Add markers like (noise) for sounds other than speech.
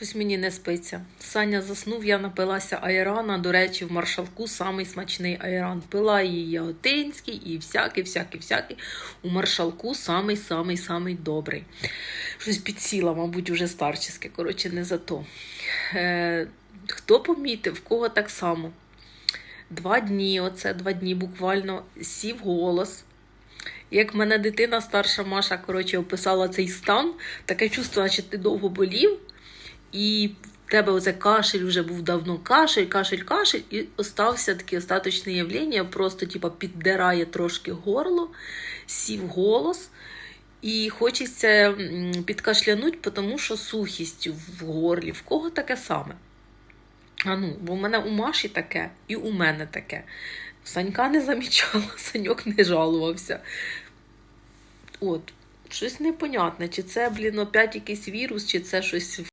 Щось мені не спиться. Саня заснув, я напилася айрана. До речі, в маршалку самий смачний айран. Пила її яготинський і всякий, всякий, всякий. У маршалку самий, самий, самий добрий. Щось підсіла, мабуть, уже старчеське. Коротше, не за то. Е, хто помітив, в кого так само? Два дні, оце два дні буквально сів голос. Як мене дитина старша Маша коротше, описала цей стан, таке чувство, наче ти довго болів, і в тебе оце кашель вже був давно кашель, кашель, кашель, і остався таке остаточне явлення, просто типа, піддирає трошки горло, сів голос. І хочеться м, підкашлянуть, тому що сухість в горлі. В кого таке саме? А ну, бо в мене у Маші таке, і у мене таке. Санька не замічала, (laughs) Саньок не жалувався. От, щось непонятне, чи це, блін, опять якийсь вірус, чи це щось